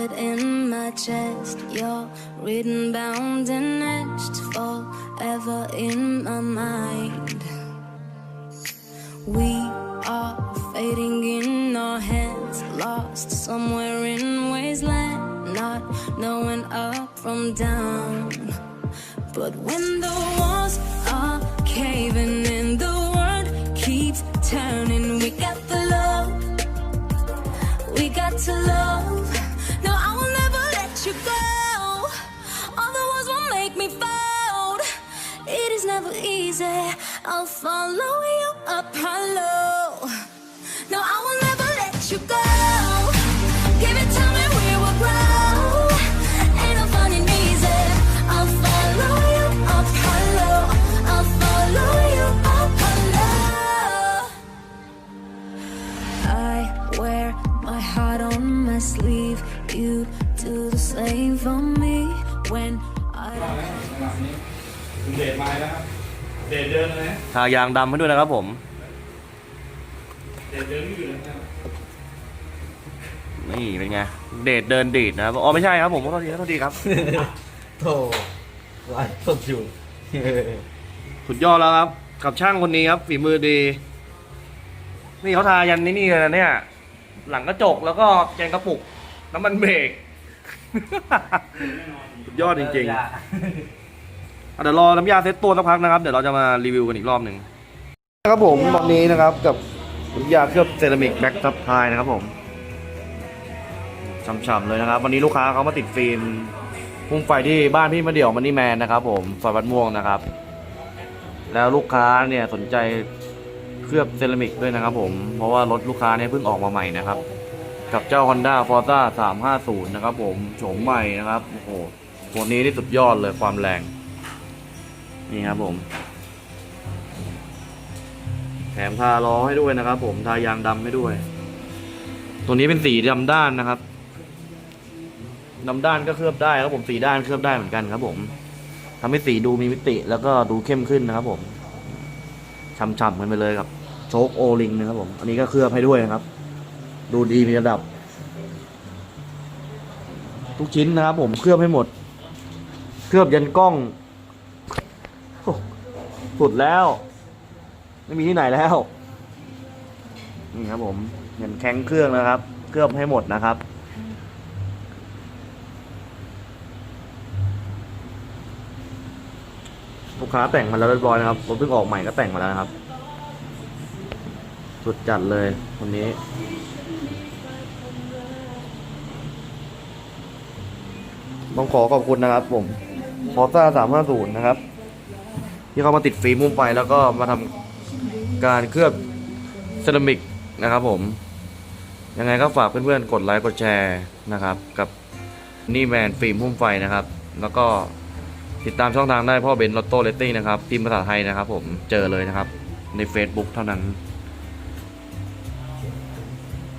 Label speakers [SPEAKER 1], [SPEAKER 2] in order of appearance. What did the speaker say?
[SPEAKER 1] it in my chest. You're written, bound, and etched forever in my mind. We are fading in our hands, lost somewhere in wasteland, not knowing up from down. But when the walls are caving in, the world keeps turning. We got the love, we got to love. You go. All the walls will make me fold. It is never easy. I'll follow you up hollow. No, I will never let you go. Give it to me, we will grow. Ain't easy. I'll follow you up hollow. I'll follow you up hollow. I wear my heart on my sleeve. You do the same for me when I.
[SPEAKER 2] คุณเดชมาแล้วครับเดชเดินเลยนะ
[SPEAKER 3] ทายางดำให้ด้วยนะครับผม
[SPEAKER 2] เดชเดินไม่อยู่เลยครับ
[SPEAKER 3] นี่เป็นไง เดทเดินดีดนะครับ อ๋อไม่ใช่ครับผมขอโทษทีขอโทษทีครับ
[SPEAKER 4] โธ่ไลฟ์สดอยู่
[SPEAKER 3] สุดยอดแล้วครับ กับช่างคนนี้ครับฝีมือดี นี่เขาทายันนี่นี่เลยนะเนี่ย หลังกระจกแล้วก็แกนกระปุกน้ำมันเบรก สุดยอดจริงๆอะเดี๋ยวรอน้ำยาเซ็ตตัวสักพักนะครับ เดี๋ยวเราจะมารีวิวกันอีกรอบหนึ่งครับผมตอนนี้นะครับกับน้ำยาเคลือบเซรามิกแบ็กซับพลายนะครับผมช่ำๆเลยนะครับ วันนี้ลูกค้าเขามาติดฟิล์มพุ่มไฟที่บ้านพี่มาเดี่ยวมันนี่แมนนะครับ ผมซอยวัดม่วงนะครับ แล้วลูกค้าเนี่ยสนใจเคลือบเซรามิกด้วยนะครับ ผมเพราะว่ารถลูกค้าเนี่ยเพิ่งออกมาใหม่นะครับ กับเจ้า Honda Forza 350 นะครับผมโฉมใหม่นะครับโอ้โหตัวนี้นี่สุดยอดเลยความแรง นี่ครับผม แถมทาล้อให้ด้วยนะครับ ผมทายางดำให้ด้วย ตัวนี้เป็นสีดำด้านนะครับดำด้านก็เคลือบได้ครับผมสีด้านเคลือบได้เหมือนกันครับ ผมทำให้สีดูมีมิติ แล้วก็ดูเข้มขึ้นนะครับ ผมฉ่ำๆกันไปเลยครับโชคโอลิงนะครับผม อันนี้ก็เคลือบให้ด้วยนะครับ ดูดีมีระดับ ทุกชิ้นนะครับผมเคลือบให้หมด เคลือบยันกล้องสุดแล้ว ไม่มีที่ไหนแล้วนี่ครับผมยันแข้งเครื่องนะครับ เคลือบให้หมดนะครับ ลูกค้าแต่งมาแล้วเรียบร้อยนะครับรถเพิ่งออกใหม่ก็แต่งมาแล้วนะครับ สุดจัดเลยคนนี้ ต้องขอขอบคุณนะครับ ผมพอซ่าสามห้าศูนย์นะครับ ที่เขามาติดฟิล์มมุมไฟแล้วก็มาทำการเคลือบเซรามิกนะครับ ผม ยังไงก็ฝากเพื่อนๆกดไลค์กดแชร์นะครับ กับนี่แมนฟิล์มพุ่มไฟนะครับ แล้วก็ติดตามช่องทางได้พ่อเบนลอตโต้เลตติ้นะครับพิมพ์ภาษาไทยนะครับ ผมเจอเลยนะครับ ใน Facebook เท่านั้น